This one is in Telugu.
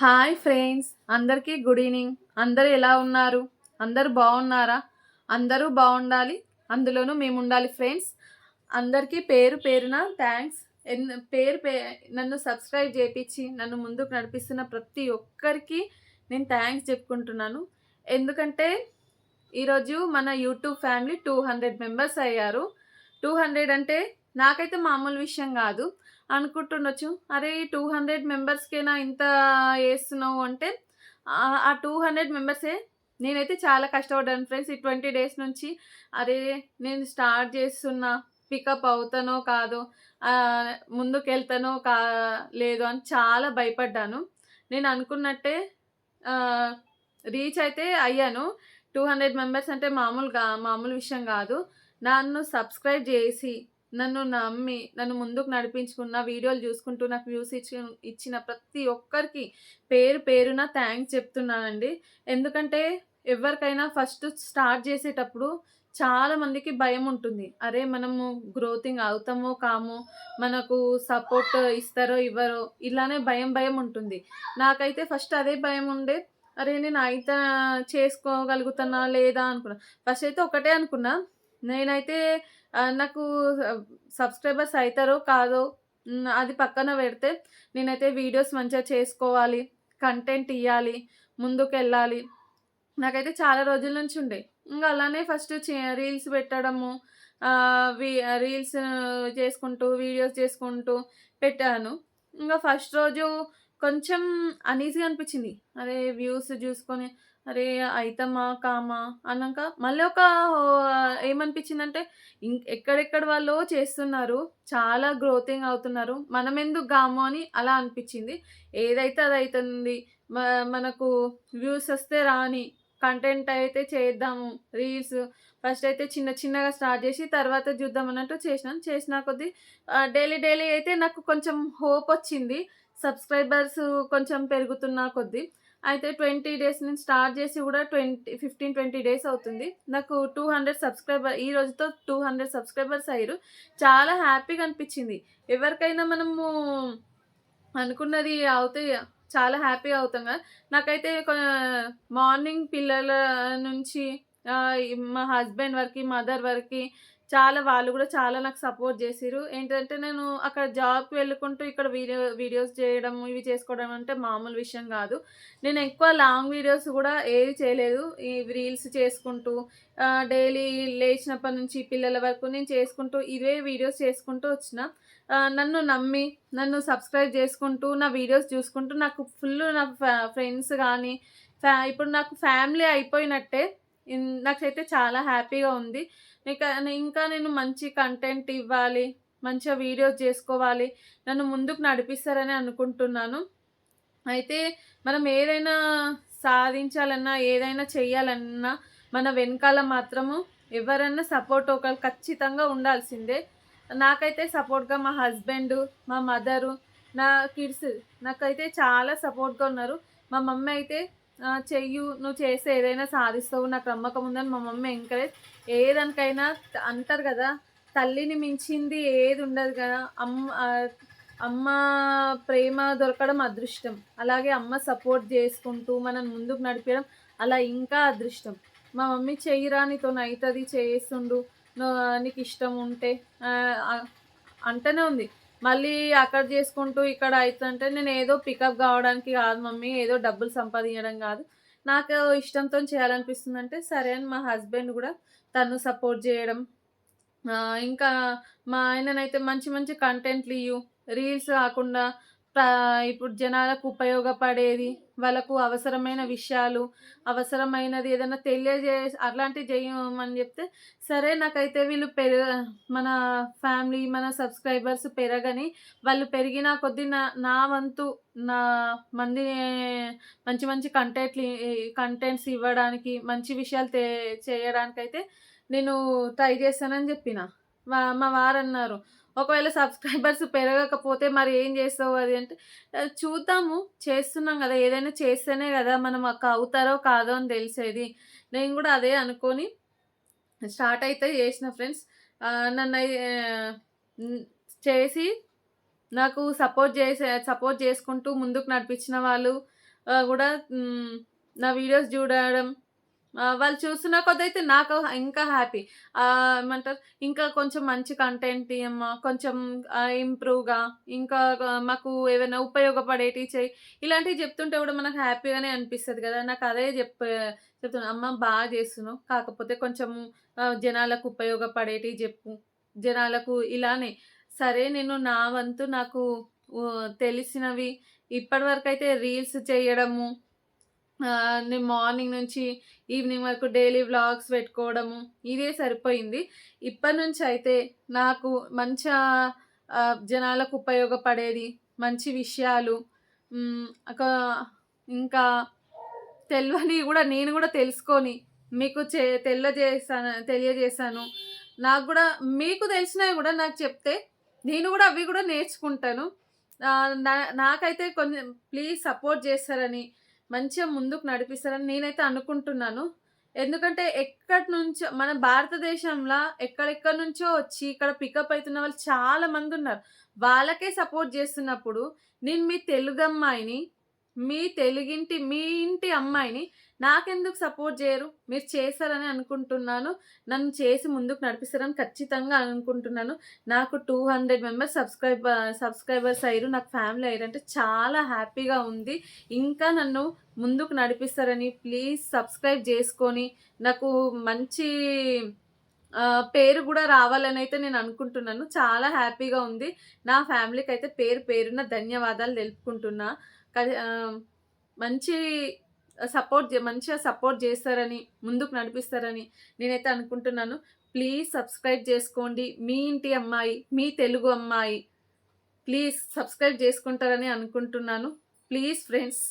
హాయ్ ఫ్రెండ్స్ అందరికీ గుడ్ ఈవినింగ్. అందరూ ఎలా ఉన్నారు? అందరూ బాగున్నారా? అందరూ బాగుండాలి. అందులోనూ మేము ఉండాలి ఫ్రెండ్స్. అందరికీ పేరు పేరున థ్యాంక్స్ ఎన్ పేరు పే నన్ను సబ్స్క్రైబ్ చేయించి నన్ను ముందుకు నడిపిస్తున్న ప్రతి ఒక్కరికి నేను థ్యాంక్స్ చెప్పుకుంటున్నాను. ఎందుకంటే ఈరోజు మన YouTube family two hundred members అయ్యారు. టూ హండ్రెడ్ అంటే నాకైతే మామూలు విషయం కాదు. అనుకుంటుండొచ్చు. అరే టూ హండ్రెడ్ మెంబర్స్కేనా ఇంత వేస్తున్నావు అంటే ఆ- టూ హండ్రెడ్ మెంబర్సే. నేనైతే చాలా కష్టపడ్డాను ఫ్రెండ్స్ ఈ ట్వంటీ డేస్ నుంచి. అరే నేను స్టార్ట్ చేస్తున్నా. పికప్ అవుతానో కాదో ముందుకు వెళ్తానో కా లేదో అని చాలా భయపడ్డాను. నేను అనుకున్నట్టే రీచ్ అయితే అయ్యాను. టూ హండ్రెడ్ మెంబర్స్ అంటే మామూలుగా మామూలు విషయం కాదు. నన్ను సబ్స్క్రైబ్ చేసి నన్ను నమ్మి నన్ను ముందుకు నడిపించుకున్న వీడియోలు చూసుకుంటూ నాకు వ్యూస్ ఇచ్చి ఇచ్చిన ప్రతి ఒక్కరికి పేరు పేరున థ్యాంక్స్ చెప్తున్నానండి. ఎందుకంటే ఎవరికైనా ఫస్ట్ స్టార్ట్ చేసేటప్పుడు చాలా మందికి భయం ఉంటుంది. అరే మనము గ్రోతింగ్ అవుతామో కామో మనకు సపోర్ట్ ఇస్తారో ఇవ్వరో ఇలానే భయం భయం ఉంటుంది. నాకైతే ఫస్ట్ అదే భయం ఉండే అరే నేను అయితే చేసుకోగలుగుతానా లేదా అనుకున్నా. ఫస్ట్ అయితే ఒకటే అనుకున్నా నేనైతే నాకు సబ్స్క్రైబర్స్ అవుతారో కాదో అది పక్కన పెడితే నేనైతే వీడియోస్ మంచిగా చేసుకోవాలి కంటెంట్ ఇవ్వాలి ముందుకు వెళ్ళాలి నాకైతే చాలా రోజుల నుంచి ఉండే. ఇంకా అలానే ఫస్ట్ రీల్స్ పెట్టడము రీల్స్ చేసుకుంటూ వీడియోస్ చేసుకుంటూ పెట్టాను. ఇంకా ఫస్ట్ రోజు కొంచెం అనీజీగా అనిపించింది. అరే వ్యూస్ చూసుకొని అరే అయితమా కామా అన్నాక మళ్ళీ ఒక ఏమనిపించిందంటే ఇం ఎక్కడెక్కడ వాళ్ళు చేస్తున్నారు చాలా గ్రోతింగ్ అవుతున్నారు మనం ఎందుకు గాము అని అలా అనిపించింది. ఏదైతే అది అవుతుంది మనకు వ్యూస్ వస్తే రాని కంటెంట్ అయితే చేద్దాము రీల్స్ ఫస్ట్ అయితే చిన్న చిన్నగా స్టార్ట్ చేసి తర్వాత చూద్దాం అన్నట్టు చేసినాను చేసిన కొద్దీ డైలీ డైలీ అయితే నాకు కొంచెం హోప్ వచ్చింది. సబ్స్క్రైబర్స్ కొంచెం పెరుగుతున్న కొద్దీ. అయితే ట్వంటీ డేస్ నుంచి స్టార్ట్ చేసి కూడా ట్వంటీ ఫిఫ్టీన్ ట్వంటీ డేస్ అవుతుంది. నాకు టూ హండ్రెడ్ సబ్స్క్రైబర్ ఈ రోజుతో టూ హండ్రెడ్ సబ్స్క్రైబర్స్ అయ్యారు. చాలా హ్యాపీగా అనిపించింది. ఎవరికైనా మనము అనుకున్నది అవుతే చాలా హ్యాపీగా అవుతాం కదా. నాకైతే మార్నింగ్ పిల్లల నుంచి మా హస్బెండ్ వరకు మదర్ వరకు చాలా వాళ్ళు కూడా చాలా నాకు సపోర్ట్ చేసిరు ఏంటంటే నేను అక్కడ జాబ్కి వెళ్ళుకుంటూ ఇక్కడ వీడియో వీడియోస్ చేయడం ఇవి చేసుకోవడం అంటే మామూలు విషయం కాదు. నేను ఎక్కువ లాంగ్ వీడియోస్ కూడా ఏది చేయలేదు. ఈ రీల్స్ చేసుకుంటూ డైలీ లేచినప్పటి నుంచి పిల్లల వరకు నేను చేసుకుంటూ ఇవే వీడియోస్ చేసుకుంటూ వచ్చిన. నన్ను నమ్మి నన్ను సబ్స్క్రైబ్ చేసుకుంటూ నా వీడియోస్ చూసుకుంటూ నాకు ఫుల్ నా ఫ్రెండ్స్ కానీ ఫ్యా ఇప్పుడు నాకు ఫ్యామిలీ అయిపోయినట్టే నాకైతే చాలా హ్యాపీగా ఉంది. ఇంకా నేను మంచి కంటెంట్ ఇవ్వాలి మంచిగా వీడియోస్ చేసుకోవాలి నన్ను ముందుకు నడిపిస్తారని అనుకుంటున్నాను. అయితే మనం ఏదైనా సాధించాలన్నా ఏదైనా చేయాలన్నా మన వెనకాల మాత్రము ఎవరన్నా సపోర్ట్ ఒకరు ఖచ్చితంగా ఉండాల్సిందే. నాకైతే సపోర్ట్గా మా హస్బెండ్ మా మదరు నా కిడ్స్ నాకైతే చాలా సపోర్ట్గా ఉన్నారు. మా మమ్మీ అయితే చెయ్యు నువ్వు చేస్తే ఏదైనా సాధిస్తావు నాకు నమ్మకం ఉందని మా మమ్మీ ఎంకరేజ్ ఏదానికైనా అంటారు కదా తల్లిని మించింది ఏది ఉండదు కదా. అమ్మ అమ్మ ప్రేమ దొరకడం అదృష్టం. అలాగే అమ్మ సపోర్ట్ చేసుకుంటూ మనం ముందుకు నడిపడం అలా ఇంకా అదృష్టం. మా మమ్మీ చెయ్యిరా నీతో అవుతుంది చేస్తుండు. నువ్వు నీకు ఇష్టం ఉంటే అంటనే ఉంది. మళ్ళీ అక్కడ చేసుకుంటూ ఇక్కడ అవుతుంటే నేను ఏదో పికప్ కావడానికి కాదు మమ్మీ ఏదో డబ్బులు సంపాదించడం కాదు. నాకు ఇష్టంతో చేయాలనిపిస్తుంది అంటే సరే అని మా హస్బెండ్ కూడా తను సపోర్ట్ చేయడం. ఇంకా మా ఆయననైతే మంచి మంచి కంటెంట్లు ఇవ్వు రీల్స్ కాకుండా ఇప్పుడు జనాలకు ఉపయోగపడేది వాళ్ళకు అవసరమైన విషయాలు అవసరమైనది ఏదైనా తెలియజే అట్లాంటివి చేయమని చెప్తే సరే నాకైతే వీళ్ళు పెరు మన ఫ్యామిలీ మన సబ్స్క్రైబర్స్ పెరగని వాళ్ళు పెరిగిన కొద్దీ నా నా వంతు నా మంది మంచి మంచి కంటెంట్లు కంటెంట్స్ ఇవ్వడానికి మంచి విషయాలు తే చేయడానికైతే నేను ట్రై చేస్తానని చెప్పిన. మా వారు అన్నారు ఒకవేళ సబ్స్క్రైబర్స్ పెరగకపోతే మరి ఏం చేస్తావు అది అంటే చూద్దాము చేస్తున్నాం కదా ఏదైనా చేస్తేనే కదా మనం అక్క అవుతారో కాదో అని తెలిసేది. నేను కూడా అదే అనుకొని స్టార్ట్ అయితే చేసిన ఫ్రెండ్స్. నన్ను చేసి నాకు సపోర్ట్ చేసే సపోర్ట్ చేసుకుంటూ ముందుకు నడిపించిన వాళ్ళు కూడా నా వీడియోస్ చూడడం వాళ్ళు చూస్తున్న కొద్ది అయితే నాకు ఇంకా హ్యాపీ ఏమంటారు? ఇంకా కొంచెం మంచి కంటెంట్ ఇవ్వమ్మా కొంచెం ఇంప్రూవ్గా ఇంకా మాకు ఏమైనా ఉపయోగపడేటివి చేయి. ఇలాంటివి చెప్తుంటే కూడా మనకు హ్యాపీగానే అనిపిస్తుంది కదా. నాకు అదే చెప్ చెప్తున్నా. అమ్మ బాగా చేస్తున్నావు. కాకపోతే కొంచెం జనాలకు ఉపయోగపడేటివి చెప్పు. జనాలకు ఇలానే. సరే నేను నా వంతు నాకు తెలిసినవి. ఇప్పటివరకు అయితే రీల్స్ చేయడము నేను మార్నింగ్ నుంచి ఈవినింగ్ వరకు డైలీ వ్లాగ్స్ పెట్టుకోవడము ఇదే సరిపోయింది. ఇప్పటి నుంచి అయితే నాకు మంచి జనాలకు ఉపయోగపడేది మంచి విషయాలు ఒక ఇంకా తెలియని కూడా నేను కూడా తెలుసుకొని మీకు చే తెలియజేసాను తెలియజేశాను. నాకు కూడా మీకు తెలిసినవి కూడా నాకు చెప్తే నేను కూడా అవి కూడా నేర్చుకుంటాను. నా- నాకైతే కొంచెం ప్లీజ్ సపోర్ట్ చేస్తారని మంచిగా ముందుకు నడిపిస్తారని నేనైతే అనుకుంటున్నాను. ఎందుకంటే ఎక్కడి నుంచో మన భారతదేశంలో ఎక్కడెక్కడి నుంచో వచ్చి ఇక్కడ పికప్ అవుతున్న వాళ్ళు చాలా మంది ఉన్నారు. వాళ్ళకే సపోర్ట్ చేస్తున్నప్పుడు నేను మీ తెలుగు అమ్మాయిని మీ తెలుగింటి మీ ఇంటి అమ్మాయిని నాకెందుకు సపోర్ట్ చేయరు? మీరు చేస్తారని అనుకుంటున్నాను. నన్ను చేసి ముందుకు నడిపిస్తారని ఖచ్చితంగా అనుకుంటున్నాను. నాకు two hundred members subscribe subscribers అయ్యారు. నాకు ఫ్యామిలీ అయ్యారు అంటే చాలా హ్యాపీగా ఉంది. ఇంకా నన్ను ముందుకు నడిపిస్తారని ప్లీజ్ సబ్స్క్రైబ్ చేసుకొని నాకు మంచి పేరు కూడా రావాలని అయితే నేను అనుకుంటున్నాను. చాలా హ్యాపీగా ఉంది. నా ఫ్యామిలీకి అయితే పేరు పేరున ధన్యవాదాలు తెలుపుకుంటున్నా. మంచి సపోర్ట్ మంచిగా సపోర్ట్ చేస్తారని ముందుకు నడిపిస్తారని నేనైతే అనుకుంటున్నాను. ప్లీజ్ సబ్స్క్రైబ్ చేసుకోండి. మీ ఇంటి అమ్మాయి మీ తెలుగు అమ్మాయి ప్లీజ్ సబ్స్క్రైబ్ చేసుకుంటారని అనుకుంటున్నాను. Please friends.